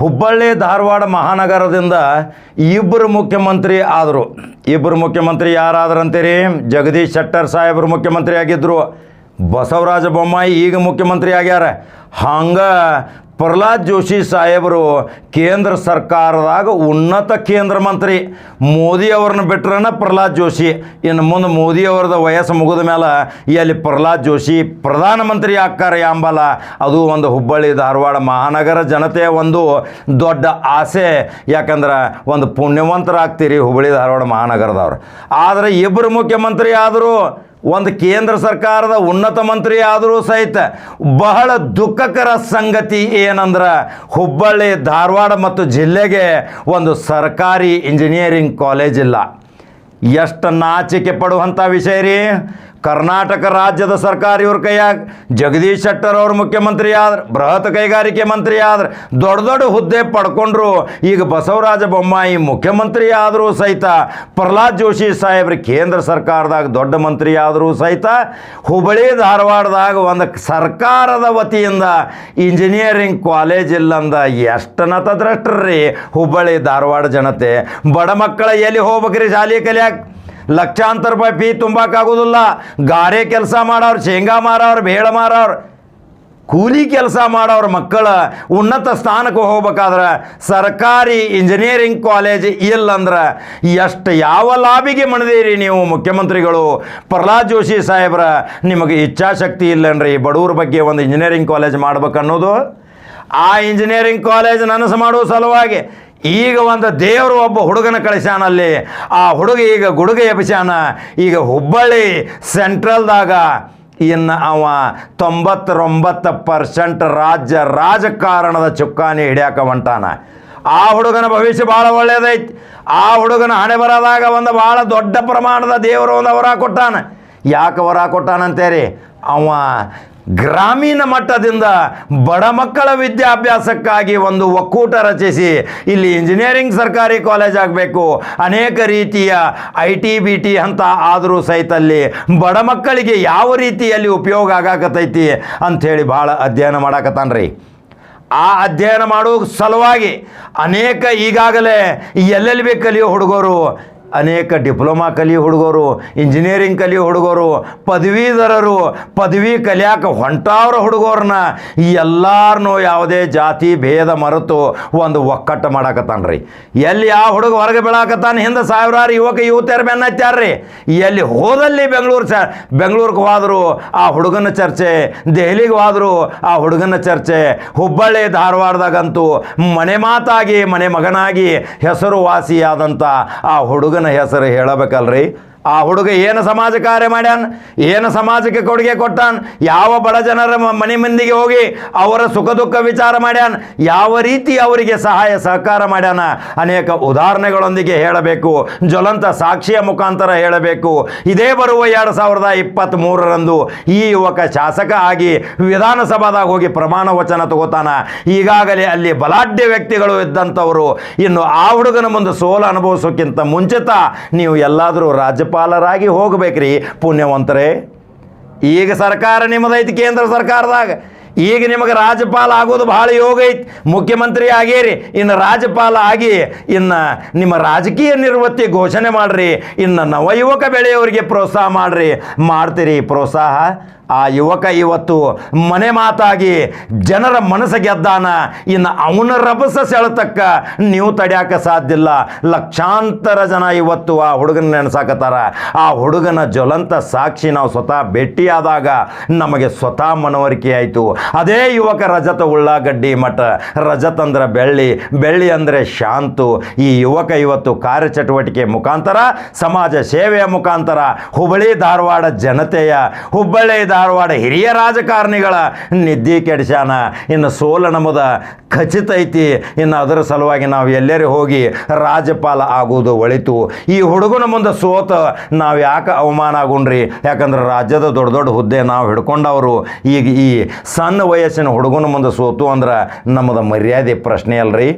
ಹುಬ್ಬಳ್ಳಿ ಧಾರವಾಡ ಮಹಾನಗರದಿಂದ ಇಬ್ಬರು ಮುಖ್ಯಮಂತ್ರಿ ಆದರು. ಇಬ್ಬರು ಮುಖ್ಯಮಂತ್ರಿ ಯಾರಾದ್ರು ಅಂತೀರಿ ಜಗದೀಶ್ ಶೆಟ್ಟರ್ ಸಾಹೇಬರು ಮುಖ್ಯಮಂತ್ರಿ ಆಗಿದ್ದರು ಬಸವರಾಜ ಬೊಮ್ಮಾಯಿ ಈಗ ಮುಖ್ಯಮಂತ್ರಿ ಆಗ್ಯಾರ. ಹಂಗೆ ಪ್ರಹ್ಲಾದ್ ಜೋಶಿ ಸಾಹೇಬರು ಕೇಂದ್ರ ಸರ್ಕಾರದಾಗ ಉನ್ನತ ಕೇಂದ್ರ ಮಂತ್ರಿ. ಮೋದಿ ಅವ್ರನ್ನ ಬಿಟ್ರನ ಪ್ರಹ್ಲಾದ್ ಜೋಶಿ. ಇನ್ನು ಮುಂದೆ ಮೋದಿ ಅವ್ರದ್ದು ವಯಸ್ಸು ಮುಗಿದ ಮೇಲೆ ಎಲ್ಲಿ ಪ್ರಹ್ಲಾದ್ ಜೋಶಿ ಪ್ರಧಾನಮಂತ್ರಿ ಆಗ್ತಾರೆ ಎಂಬಲ್ಲ ಅದು ಒಂದು ಹುಬ್ಬಳ್ಳಿ ಧಾರವಾಡ ಮಹಾನಗರ ಜನತೆಯ ಒಂದು ದೊಡ್ಡ ಆಸೆ. ಯಾಕಂದ್ರೆ ಒಂದು ಪುಣ್ಯವಂತರಾಗ್ತೀರಿ ಹುಬ್ಬಳ್ಳಿ ಧಾರವಾಡ ಮಹಾನಗರದವ್ರು. ಆದರೆ ಇಬ್ಬರು ಮುಖ್ಯಮಂತ್ರಿ ಆದರೂ ಒಂದು ಕೇಂದ್ರ ಸರ್ಕಾರದ ಉನ್ನತ ಮಂತ್ರಿ ಆದರೂ ಸಹಿತ ಬಹಳ ದುಃಖಕರ ಸಂಗತಿ ಏನಂದ್ರೆ ಹುಬ್ಬಳ್ಳಿ, ಧಾರವಾಡ ಮತ್ತು ಜಿಲ್ಲೆಗೆ ಒಂದು ಸರ್ಕಾರಿ ಇಂಜಿನಿಯರಿಂಗ್ ಕಾಲೇಜ್ ಇಲ್ಲ. ಎಷ್ಟು ನಾಚಿಕೆ ಪಡುವಂಥ ವಿಷಯ ರೀ? ಕರ್ನಾಟಕ ರಾಜ್ಯದ ಸರ್ಕಾರ ಇವ್ರ ಕೈಯಾಗ ಜಗದೀಶ್ ಶೆಟ್ಟರ್ ಅವ್ರ ಮುಖ್ಯಮಂತ್ರಿ ಆದ್ರೆ ಬೃಹತ್ ಕೈಗಾರಿಕೆ ಮಂತ್ರಿ ಆದ್ರೆ ದೊಡ್ಡ ದೊಡ್ಡ ಹುದ್ದೆ ಪಡ್ಕೊಂಡ್ರು. ಈಗ ಬಸವರಾಜ ಬೊಮ್ಮಾಯಿ ಮುಖ್ಯಮಂತ್ರಿ ಆದರೂ ಸಹಿತ, ಪ್ರಹ್ಲಾದ್ ಜೋಶಿ ಸಾಹೇಬ್ರು ಕೇಂದ್ರ ಸರ್ಕಾರದಾಗ ದೊಡ್ಡ ಮಂತ್ರಿ ಆದರೂ ಸಹಿತ, ಹುಬ್ಬಳ್ಳಿ, ಧಾರವಾಡದಾಗ ಒಂದು ಸರ್ಕಾರದ ವತಿಯಿಂದ ಇಂಜಿನಿಯರಿಂಗ್ ಕಾಲೇಜ್ ಇಲ್ಲಂದ ಎಷ್ಟು ನತದ್ರಷ್ಟ್ರಿ ಹುಬ್ಬಳ್ಳಿ, ಧಾರವಾಡ ಜನತೆ. ಬಡ ಮಕ್ಕಳ ಎಲ್ಲಿ ಹೋಗ್ಬೇಕ್ರಿ ಶಾಲೆ ಕಲಿಯಾಕ? ಲಕ್ಷಾಂತರ ರೂಪಾಯಿ ಫೀ ತುಂಬಕ್ಕಾಗೋದಿಲ್ಲ ಗಾರೆ ಕೆಲಸ ಮಾಡೋರು, ಶೇಂಗಾ ಮಾರೋರು, ಬೇಳೆ ಮಾರೋರು, ಕೂಲಿ ಕೆಲಸ ಮಾಡೋರು ಮಕ್ಕಳ ಉನ್ನತ ಸ್ಥಾನಕ್ಕೆ ಹೋಗ್ಬೇಕಾದ್ರೆ ಸರ್ಕಾರಿ ಇಂಜಿನಿಯರಿಂಗ್ ಕಾಲೇಜ್ ಇಲ್ಲಂದ್ರೆ ಎಷ್ಟು ಯಾವ ಲಾಭಿಗೆ ಮಣದೀರಿ ನೀವು ಮುಖ್ಯಮಂತ್ರಿಗಳು? ಪ್ರಹ್ಲಾದ್ ಜೋಶಿ ಸಾಹೇಬ್ರ, ನಿಮಗೆ ಇಚ್ಛಾಶಕ್ತಿ ಇಲ್ಲನ್ರಿ ಬಡವ್ರ ಬಗ್ಗೆ ಒಂದು ಇಂಜಿನಿಯರಿಂಗ್ ಕಾಲೇಜ್ ಮಾಡ್ಬೇಕನ್ನೋದು? ಆ ಇಂಜಿನಿಯರಿಂಗ್ ಕಾಲೇಜ್ ನನಸು ಮಾಡುವ ಸಲುವಾಗಿ ಈಗ ಒಂದು ದೇವರು ಒಬ್ಬ ಹುಡುಗನ ಕಳಿಸ್ಯಾನಲ್ಲಿ. ಆ ಹುಡುಗ ಈಗ ಗುಡುಗ ಎಬ್ಸ್ಯಾನ. ಈಗ ಹುಬ್ಬಳ್ಳಿ ಸೆಂಟ್ರಲ್ದಾಗ ಇನ್ನು ಅವ ತೊಂಬತ್ತರೊಂಬತ್ತು ಪರ್ಸೆಂಟ್ ರಾಜ್ಯ ರಾಜಕಾರಣದ ಚುಕ್ಕಾನಿ ಹಿಡಿಯಾಕ ಹೊಂಟಾನ. ಆ ಹುಡುಗನ ಭವಿಷ್ಯ ಭಾಳ ಒಳ್ಳೇದೈತಿ. ಆ ಹುಡುಗನ ಹಣೆ ಬರದಾಗ ಒಂದು ಭಾಳ ದೊಡ್ಡ ಪ್ರಮಾಣದ ದೇವರು ಒಂದು ವರ ಕೊಟ್ಟಾನ. ಯಾಕೆ ವರ ಕೊಟ್ಟಾನಂತೇರಿ? ಅವ ಗ್ರಾಮೀಣ ಮಟ್ಟದಿಂದ ಬಡ ಮಕ್ಕಳ ವಿದ್ಯಾಭ್ಯಾಸಕ್ಕಾಗಿ ಒಂದು ಒಕ್ಕೂಟ ರಚಿಸಿ ಇಲ್ಲಿ ಇಂಜಿನಿಯರಿಂಗ್ ಸರ್ಕಾರಿ ಕಾಲೇಜ್ ಆಗಬೇಕು. ಅನೇಕ ರೀತಿಯ ಐ ಟಿ ಬಿ ಟಿ ಅಂತ ಆದರೂ ಸಹಿತ ಅಲ್ಲಿ ಬಡ ಮಕ್ಕಳಿಗೆ ಯಾವ ರೀತಿಯಲ್ಲಿ ಉಪಯೋಗ ಆಗಾಕತೈತಿ ಅಂಥೇಳಿ ಭಾಳ ಅಧ್ಯಯನ ಮಾಡಾಕತ್ತಾನ್ರಿ. ಆ ಅಧ್ಯಯನ ಮಾಡೋ ಸಲುವಾಗಿ ಅನೇಕ ಈಗಾಗಲೇ ಎಲ್ಲೆಲ್ಲಿ ಎಲ್ ಕಲಿಯೋ ಹುಡುಗರು ಅನೇಕ ಡಿಪ್ಲೊಮಾ ಕಲಿ ಹುಡುಗರು ಇಂಜಿನಿಯರಿಂಗ್ ಕಲಿ ಹುಡುಗರು, ಪದವೀಧರರು, ಪದವಿ ಕಲಿಯಾಕ ಹೊಂಟಾವ್ರ ಹುಡುಗರನ್ನ ಎಲ್ಲಾರನ್ನೂ ಯಾವುದೇ ಜಾತಿ ಭೇದ ಮರೆತು ಒಂದು ಒಕ್ಕಟ್ಟು ಮಾಡಾಕತ್ತಾನ್ರಿ. ಎಲ್ಲಿ ಯಾವ ಹುಡುಗ ಹೊರಗೆ ಬೀಳಾಕತ್ತಾನ? ಹಿಂದೆ ಸಾವಿರಾರು ಯುವಕ ಯುವತಿಯರ ಬೆನ್ನತ್ಯಾರ್ರಿ ಎಲ್ಲಿ ಹೋದಲ್ಲಿ ಬೆಂಗಳೂರು ಚ ಬೆಂಗಳೂರಿಗೆ ಹೋದ್ರು, ಆ ಹುಡುಗನ ಚರ್ಚೆ, ದೆಹಲಿಗೆ ಹೋದ್ರು, ಆ ಹುಡುಗನ ಚರ್ಚೆ, ಹುಬ್ಬಳ್ಳಿ, ಧಾರವಾಡದಾಗಂತೂ ಮನೆ ಮಾತಾಗಿ, ಮನೆ ಮಗನಾಗಿ ಹೆಸರುವಾಸಿಯಾದಂಥ ಆ ಹುಡುಗನ ಹೆಸರು ಹೇಳಬೇಕಲ್ರಿ ಆ ಹುಡುಗ ಏನು ಸಮಾಜ ಕಾರ್ಯ ಮಾಡ್ಯಾನ? ಏನು ಸಮಾಜಕ್ಕೆ ಕೊಡುಗೆ ಕೊಟ್ಟಾನ? ಯಾವ ಬಡ ಜನರ ಮನೆ ಮಂದಿಗೆ ಹೋಗಿ ಅವರ ಸುಖ ದುಃಖ ವಿಚಾರ ಮಾಡ್ಯಾನ? ಯಾವ ರೀತಿ ಅವರಿಗೆ ಸಹಾಯ, ಸಹಕಾರ ಮಾಡ್ಯಾನ? ಅನೇಕ ಉದಾಹರಣೆಗಳೊಂದಿಗೆ ಹೇಳಬೇಕು. ಜ್ವಲಂತ ಸಾಕ್ಷಿಯ ಮುಖಾಂತರ ಹೇಳಬೇಕು. ಇದೇ ಬರುವ ಎರಡು ಸಾವಿರದ ಇಪ್ಪತ್ತ್ ಮೂರರಂದು ಈ ಯುವಕ ಶಾಸಕ ಆಗಿ ವಿಧಾನಸಭಾದಾಗ ಹೋಗಿ ಪ್ರಮಾಣ ವಚನ ತಗೋತಾನ. ಈಗಾಗಲೇ ಅಲ್ಲಿ ಬಲಾಢ್ಯ ವ್ಯಕ್ತಿಗಳು ಇದ್ದಂಥವರು. ಇನ್ನು ಆ ಹುಡುಗನ ಮುಂದೆ ಸೋಲು ಅನುಭವಿಸೋಕ್ಕಿಂತ ಮುಂಚಿತ ನೀವು ಎಲ್ಲಾದರೂ ರಾಜ್ಯಪಾಲರಾಗಿ ಹೋಗ್ಬೇಕ್ರಿ. ಪುಣ್ಯವಂತರೇ, ಈಗ ಸರ್ಕಾರ ನಿಮ್ಮದೈತಿ ಕೇಂದ್ರ ಸರ್ಕಾರದಾಗ. ಈಗ ನಿಮಗೆ ರಾಜ್ಯಪಾಲ ಆಗೋದು ಭಾಳ ಯೋಗ ಐತಿ. ಮುಖ್ಯಮಂತ್ರಿ ಆಗೇರಿ, ಇನ್ನು ರಾಜ್ಯಪಾಲ ಆಗಿ ಇನ್ನು ನಿಮ್ಮ ರಾಜಕೀಯ ನಿರ್ವೃತ್ತಿ ಘೋಷಣೆ ಮಾಡಿರಿ. ಇನ್ನು ನವಯುವಕ ಬೆಳೆಯವರಿಗೆ ಪ್ರೋತ್ಸಾಹ ಮಾಡಿರಿ. ಮಾಡ್ತೀರಿ ಪ್ರೋತ್ಸಾಹ. ಆ ಯುವಕ ಇವತ್ತು ಮನೆ ಮಾತಾಗಿ ಜನರ ಮನಸ್ಸು ಗೆದ್ದಾನ. ಇನ್ನು ಅವನ ರಭಸ ಸೆಳೆತಕ್ಕ ನೀವು ತಡ್ಯಾಕ ಸಾಧ್ಯ ಇಲ್ಲ. ಲಕ್ಷಾಂತರ ಜನ ಇವತ್ತು ಆ ಹುಡುಗನ ನೆನೆಸಾಕತ್ತಾರ. ಆ ಹುಡುಗನ ಜ್ವಲಂತ ಸಾಕ್ಷಿ ನಾವು ಸ್ವತಃ ಭೇಟಿಯಾದಾಗ ನಮಗೆ ಸ್ವತಃ ಮನವರಿಕೆ ಆಯಿತು. ಅದೇ ಯುವಕ ರಜತ ಉಳ್ಳಾಗಡ್ಡಿ ಮಠ ರಜತ್ ಅಂದ್ರೆ ಬೆಳ್ಳಿ ಬೆಳ್ಳಿ ಅಂದರೆ ಶಾಂತು. ಈ ಯುವಕ ಇವತ್ತು ಕಾರ್ಯಚಟುವಟಿಕೆ ಮುಖಾಂತರ, ಸಮಾಜ ಸೇವೆಯ ಮುಖಾಂತರ, ಹುಬ್ಬಳ್ಳಿ ಧಾರವಾಡ ಜನತೆಯ ಹುಬ್ಬಳ್ಳಿ ಧಾರವಾಡ ಹಿರಿಯ ರಾಜಕಾರಣಿಗಳ ನಿದ್ದೆ ಕೆಡಿಸ್ಯಾನ. ಇನ್ನು ಸೋಲ ಖಚಿತ ಐತಿ. ಇನ್ನು ಅದರ ಸಲುವಾಗಿ ನಾವು ಎಲ್ಲರೂ ಹೋಗಿ ರಾಜ್ಯಪಾಲ ಆಗುವುದು ಒಳಿತು. ಈ ಹುಡುಗನ ಮುಂದೆ ಸೋತ ನಾವು ಯಾಕೆ ಅವಮಾನ ಆಗುಣ್ರಿ ಯಾಕಂದ್ರೆ ರಾಜ್ಯದ ದೊಡ್ಡ ದೊಡ್ಡ ಹುದ್ದೆ ನಾವು ಹಿಡ್ಕೊಂಡವರು. ಈಗ ಈ ಸಣ್ಣ ವಯಸ್ಸಿನ ಹುಡುಗನ ಮುಂದೆ ಸೋತು ಅಂದ್ರೆ ನಮ್ಮದು ಮರ್ಯಾದೆ ಪ್ರಶ್ನೆ ಅಲ್ರಿ.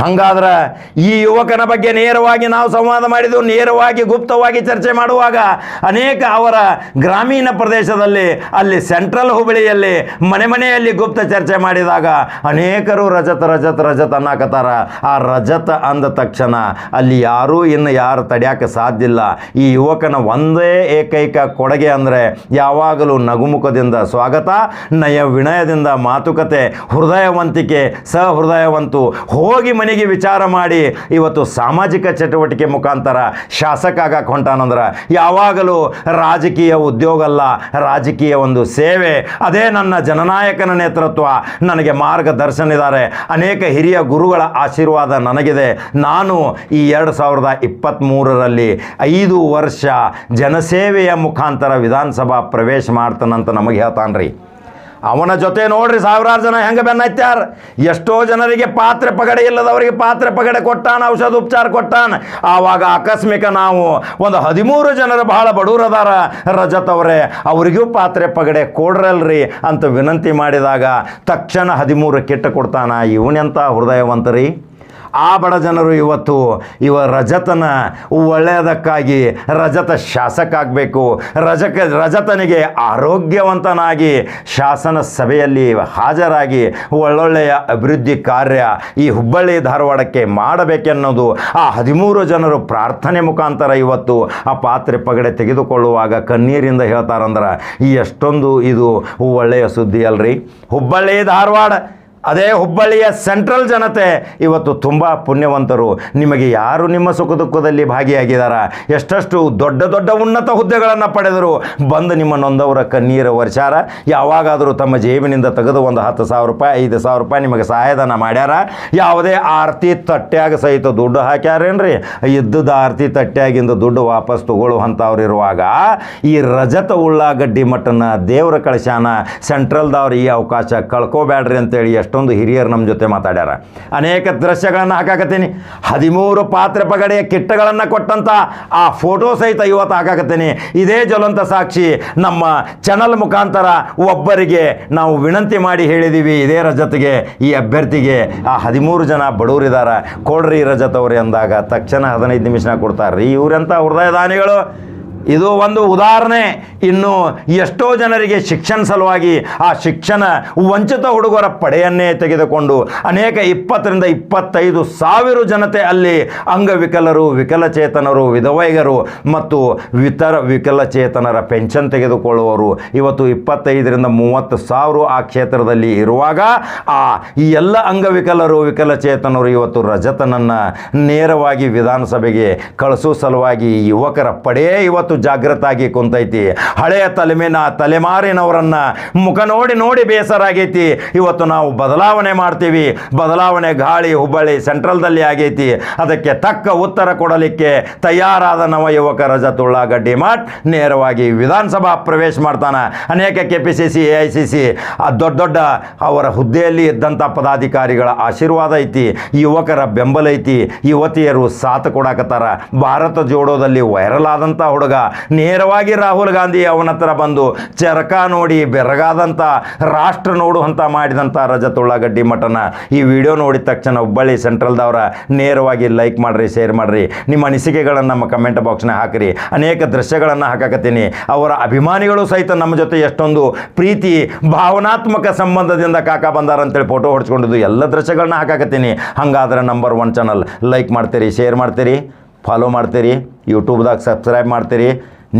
ಹಂಗಾದ್ರೆ ಈ ಯುವಕನ ಬಗ್ಗೆ ನೇರವಾಗಿ ನಾವು ಸಂವಾದ ಮಾಡಿದ್ದು, ನೇರವಾಗಿ ಗುಪ್ತವಾಗಿ ಚರ್ಚೆ ಮಾಡುವಾಗ ಅನೇಕ ಅವರ ಗ್ರಾಮೀಣ ಪ್ರದೇಶದಲ್ಲಿ, ಅಲ್ಲಿ ಸೆಂಟ್ರಲ್ ಹುಬ್ಬಳ್ಳಿಯಲ್ಲಿ, ಮನೆ ಮನೆಯಲ್ಲಿ ಗುಪ್ತ ಚರ್ಚೆ ಮಾಡಿದಾಗ ಅನೇಕರು ರಜತ, ರಜತ್, ರಜತ ಅನ್ನಾಕತ್ತಾರ. ಆ ರಜತ ಅಂದ ತಕ್ಷಣ ಅಲ್ಲಿ ಯಾರೂ ಇನ್ನು ಯಾರು ತಡೆಯಕ್ಕೆ ಸಾಧ್ಯ ಇಲ್ಲ. ಈ ಯುವಕನ ಒಂದೇ ಏಕೈಕ ಕೊಡುಗೆ ಅಂದರೆ ಯಾವಾಗಲೂ ನಗುಮುಖದಿಂದ ಸ್ವಾಗತ ನಯ ವಿನಯದಿಂದ ಮಾತುಕತೆ, ಹೃದಯವಂತಿಕೆ, ಸಹೃದಯವಂತು ಹೋಗಿ ಮನೆಗೆ ವಿಚಾರ ಮಾಡಿ ಇವತ್ತು ಸಾಮಾಜಿಕ ಚಟುವಟಿಕೆ ಮುಖಾಂತರ ಶಾಸಕ ಆಗಕ್ಕೆ ಹೊಂಟಾನಂದ್ರೆ ಯಾವಾಗಲೂ ರಾಜಕೀಯ ಉದ್ಯೋಗ ಅಲ್ಲ, ರಾಜಕೀಯ ಒಂದು ಸೇವೆ. ಅದೇ ನನ್ನ ಜನನಾಯಕನ ನೇತೃತ್ವ ನನಗೆ ಮಾರ್ಗದರ್ಶನ ಇದ್ದಾರೆ ಅನೇಕ ಹಿರಿಯ ಗುರುಗಳ ಆಶೀರ್ವಾದ ನನಗಿದೆ. ನಾನು ಈ ಎರಡು ಸಾವಿರದ ಇಪ್ಪತ್ತ್ಮೂರರಲ್ಲಿ ಐದು ವರ್ಷ ಜನಸೇವೆಯ ಮುಖಾಂತರ ವಿಧಾನಸಭಾ ಪ್ರವೇಶ ಮಾಡ್ತಾನಂತ ನಮಗೆ ಹೇಳ್ತಾನ್ರಿ. ಅವನ ಜೊತೆ ನೋಡ್ರಿ ಸಾವಿರಾರು ಜನ ಹೆಂಗೆ ಬೆನ್ನತ್ತಾರ ಎಷ್ಟೋ ಜನರಿಗೆ ಪಾತ್ರೆ ಪಗಡೆ ಇಲ್ಲದವರಿಗೆ ಪಾತ್ರೆ ಪಗಡೆ ಕೊಟ್ಟಾನ, ಔಷಧ ಉಪಚಾರ ಕೊಟ್ಟಾನ. ಆವಾಗ ಆಕಸ್ಮಿಕ ನಾವು ಒಂದು ಹದಿಮೂರು ಜನರು ಬಹಳ ಬಡವರದಾರ ರಜತ್ ಅವರೇ, ಅವರಿಗೂ ಪಾತ್ರೆ ಪಗಡೆ ಕೊಡ್ರಲ್ರಿ ಅಂತ ವಿನಂತಿ ಮಾಡಿದಾಗ ತಕ್ಷಣ ಹದಿಮೂರು ಕೆಟ್ಟ ಕೊಡ್ತಾನ. ಇವನೆಂತ ಹೃದಯವಂತರಿ? ಆ ಬಡ ಜನರು ಇವತ್ತು ಇವ ರಜತನ ಒಳ್ಳೆಯದಕ್ಕಾಗಿ ರಜತ ಶಾಸಕ ಆಗಬೇಕು ರಜಕ, ರಜತನಿಗೆ ಆರೋಗ್ಯವಂತನಾಗಿ ಶಾಸನ ಸಭೆಯಲ್ಲಿ ಹಾಜರಾಗಿ ಒಳ್ಳೊಳ್ಳೆಯ ಅಭಿವೃದ್ಧಿ ಕಾರ್ಯ ಈ ಹುಬ್ಬಳ್ಳಿ ಧಾರವಾಡಕ್ಕೆ ಮಾಡಬೇಕೆನ್ನೋದು ಆ ಹದಿಮೂರು ಜನರು ಪ್ರಾರ್ಥನೆ ಮುಖಾಂತರ ಇವತ್ತು ಆ ಪಾತ್ರೆ ಪಗಡೆ ತೆಗೆದುಕೊಳ್ಳುವಾಗ ಕಣ್ಣೀರಿಂದ ಹೇಳ್ತಾರಂದ್ರೆ, ಈ ಎಷ್ಟೊಂದು ಇದು ಒಳ್ಳೆಯ ಸುದ್ದಿ ಅಲ್ರಿ. ಹುಬ್ಬಳ್ಳಿ ಧಾರವಾಡ ಅದೇ ಹುಬ್ಬಳ್ಳಿಯ ಸೆಂಟ್ರಲ್ ಜನತೆ ಇವತ್ತು ತುಂಬ ಪುಣ್ಯವಂತರು. ನಿಮಗೆ ಯಾರು ನಿಮ್ಮ ಸುಖ ದುಃಖದಲ್ಲಿ ಭಾಗಿಯಾಗಿದ್ದಾರ ಎಷ್ಟಷ್ಟು ದೊಡ್ಡ ದೊಡ್ಡ ಉನ್ನತ ಹುದ್ದೆಗಳನ್ನು ಪಡೆದರು? ಬಂದು ನಿಮ್ಮ ನೊಂದವರ ಕಣ್ಣೀರ ವರ್ಷಾರ ಯಾವಾಗಾದರೂ ತಮ್ಮ ಜೇಬಿನಿಂದ ತೆಗೆದು ಒಂದು ಹತ್ತು ಸಾವಿರ ರೂಪಾಯಿ, ಐದು ಸಾವಿರ ರೂಪಾಯಿ ನಿಮಗೆ ಸಹಾಯಧನ ಮಾಡ್ಯಾರ? ಯಾವುದೇ ಆರತಿ ತಟ್ಟೆಯಾಗ ಸಹಿತ ದುಡ್ಡು ಹಾಕ್ಯಾರೇನ್ರಿ? ಇದ್ದದ ಆರತಿ ತಟ್ಟೆಯಾಗಿಂದ ದುಡ್ಡು ವಾಪಸ್ ತಗೊಳ್ಳುವಂಥವ್ರು ಇರುವಾಗ ಈ ರಜತ ಉಳ್ಳಾಗಡ್ಡಿ ಮಟ್ಟನ ದೇವರ ಕಳಶಾನ ಸೆಂಟ್ರಲ್ದವ್ರು ಈ ಅವಕಾಶ ಕಳ್ಕೋಬೇಡ್ರಿ ಅಂತೇಳಿ ಎಷ್ಟೊಂದು ಹಿರಿಯರು ನಮ್ಮ ಜೊತೆ ಮಾತಾಡ್ಯಾರ. ಅನೇಕ ದೃಶ್ಯಗಳನ್ನು ಹಾಕಾಕತ್ತೀನಿ. ಹದಿಮೂರು ಪಾತ್ರೆ ಪಗಡೆಯ ಕಿಟ್ಟಗಳನ್ನು ಕೊಟ್ಟಂಥ ಆ ಫೋಟೋ ಸಹಿತ ಇವತ್ತು ಹಾಕಾಕತ್ತೀನಿ. ಇದೇ ಜ್ವಲಂತ ಸಾಕ್ಷಿ ನಮ್ಮ ಚಾನಲ್ ಮುಖಾಂತರ ಒಬ್ಬರಿಗೆ ನಾವು ವಿನಂತಿ ಮಾಡಿ ಹೇಳಿದ್ದೀವಿ ಇದೇ ರಜತ್ಗೆ ಈ ಅಭ್ಯರ್ಥಿಗೆ ಆ ಹದಿಮೂರು ಜನ ಬಡವರಿದ್ದಾರೆ ಕೊಡ್ರಿ ರಜತ್ ಅವ್ರಿ ಅಂದಾಗ ತಕ್ಷಣ ಹದಿನೈದು ನಿಮಿಷನ ಕೊಡ್ತಾರೆ ರೀ ಇವರೆಂಥ ಹೃದಯದಾನಿಗಳು. ಇದು ಒಂದು ಉದಾಹರಣೆ. ಇನ್ನು ಎಷ್ಟೋ ಜನರಿಗೆ ಶಿಕ್ಷಣ ಸಲುವಾಗಿ ಆ ಶಿಕ್ಷಣ ವಂಚಿತ ಹುಡುಗರ ಪಡೆಯನ್ನೇ ತೆಗೆದುಕೊಂಡು ಅನೇಕ ಇಪ್ಪತ್ತರಿಂದ ಇಪ್ಪತ್ತೈದು ಸಾವಿರ ಜನತೆ ಅಲ್ಲಿ ಅಂಗವಿಕಲರು, ವಿಕಲಚೇತನರು, ವಿಧವೈಗರು ಮತ್ತು ಇತರ ವಿಕಲಚೇತನರ ಪೆನ್ಷನ್ ತೆಗೆದುಕೊಳ್ಳುವವರು ಇವತ್ತು ಇಪ್ಪತ್ತೈದರಿಂದ ಮೂವತ್ತು ಸಾವಿರ ಆ ಕ್ಷೇತ್ರದಲ್ಲಿ ಇರುವಾಗ ಆ ಈ ಎಲ್ಲ ಅಂಗವಿಕಲರು, ವಿಕಲಚೇತನರು ಇವತ್ತು ರಜತನನ್ನು ನೇರವಾಗಿ ವಿಧಾನಸಭೆಗೆ ಕಳಿಸೋ ಸಲುವಾಗಿ ಯುವಕರ ಪಡೆಯೇ ಇವತ್ತು ಜಾಗೃತಾಗಿ ಕುಂತೈತಿ. ಹಳೆಯ ತಲೆಮೇನ ತಲೆಮಾರಿನವರನ್ನ ಮುಖ ನೋಡಿ ನೋಡಿ ಬೇಸರ ಆಗೈತಿ. ಇವತ್ತು ನಾವು ಬದಲಾವಣೆ ಮಾಡ್ತೀವಿ. ಬದಲಾವಣೆ ಗಾಳಿ, ಹುಬ್ಬಳ್ಳಿ ಸೆಂಟ್ರಲ್ದಲ್ಲಿ ಆಗೈತಿ. ಅದಕ್ಕೆ ತಕ್ಕ ಉತ್ತರ ಕೊಡಲಿಕ್ಕೆ ತಯಾರಾದ ನವ ಯುವಕ ರಜತ್ ಉಳ್ಳಾಗಡ್ಡಿ ಮಠ್ ನೇರವಾಗಿ ವಿಧಾನಸಭಾ ಪ್ರವೇಶ ಮಾಡ್ತಾನೆ. ಅನೇಕ K P C C A I C C ದೊಡ್ಡ ದೊಡ್ಡ ಅವರ ಹುದ್ದೆಯಲ್ಲಿ ಇದ್ದಂಥ ಪದಾಧಿಕಾರಿಗಳ ಆಶೀರ್ವಾದ ಐತಿ. ಯುವಕರ ಬೆಂಬಲ ಐತಿ. ಯುವತಿಯರು ಸಾಥ್ ಕೊಡಾಕತ್ತಾರ. ಭಾರತ ಜೋಡೋದಲ್ಲಿ ವೈರಲ್ ಆದಂಥ ಹುಡುಗ. ನೇರವಾಗಿ ರಾಹುಲ್ ಗಾಂಧಿ ಅವನ ಹತ್ರ ಬಂದು ಚರಕ ನೋಡಿ ಬೆರಗಾದಂಥ ರಾಷ್ಟ್ರ ನೋಡುವಂಥ ಮಾಡಿದಂಥ ರಜತ್ ಉಳ್ಳಾಗಡ್ಡಿ ಮಠನ ಈ ವಿಡಿಯೋ ನೋಡಿದ ತಕ್ಷಣ ಹುಬ್ಬಳ್ಳಿ ಸೆಂಟ್ರಲ್ದವರ ನೇರವಾಗಿ ಲೈಕ್ ಮಾಡಿರಿ ಶೇರ್ ಮಾಡಿರಿ. ನಿಮ್ಮ ಅನಿಸಿಕೆಗಳನ್ನು ನಮ್ಮ ಕಮೆಂಟ್ ಬಾಕ್ಸ್ನ ಹಾಕಿರಿ. ಅನೇಕ ದೃಶ್ಯಗಳನ್ನು ಹಾಕಕತ್ತೀನಿ. ಅವರ ಅಭಿಮಾನಿಗಳು ಸಹಿತ ನಮ್ಮ ಜೊತೆ ಎಷ್ಟೊಂದು ಪ್ರೀತಿ, ಭಾವನಾತ್ಮಕ ಸಂಬಂಧದಿಂದ ಕಾಕ ಬಂದಾರ ಅಂತೇಳಿ ಫೋಟೋ ಹೊಡ್ಸ್ಕೊಂಡಿದ್ದು ಎಲ್ಲ ದೃಶ್ಯಗಳನ್ನ ಹಾಕಕತ್ತೀನಿ. ಹಾಗಾದ್ರೆ ನಂಬರ್ ಒನ್ ಚಾನಲ್ ಲೈಕ್ ಮಾಡ್ತೀರಿ ಶೇರ್ ಮಾಡ್ತೀರಿ. ಫಾಲೋ ಮಾಡ್ತೀರಿ ಯೂಟ್ಯೂಬ್ದಾಗ ಸಬ್ಸ್ಕ್ರೈಬ್ ಮಾಡ್ತೀರಿ.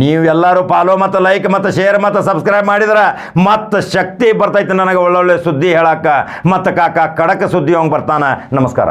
ನೀವೆಲ್ಲರೂ ಫಾಲೋ ಮತ್ತು ಲೈಕ್ ಮತ್ತು ಶೇರ್ ಮತ್ತು ಸಬ್ಸ್ಕ್ರೈಬ್ ಮಾಡಿದ್ರೆ ಮತ್ತೆ ಶಕ್ತಿ ಬರ್ತೈತೆ ನನಗೆ ಒಳ್ಳೊಳ್ಳೆ ಸುದ್ದಿ ಹೇಳಕ್ಕೆ ಮತ್ತು ಕಾಕ ಕಡಕ ಸುದ್ದಿ ಹೋಗಿ ಬರ್ತಾನೆ. ನಮಸ್ಕಾರ.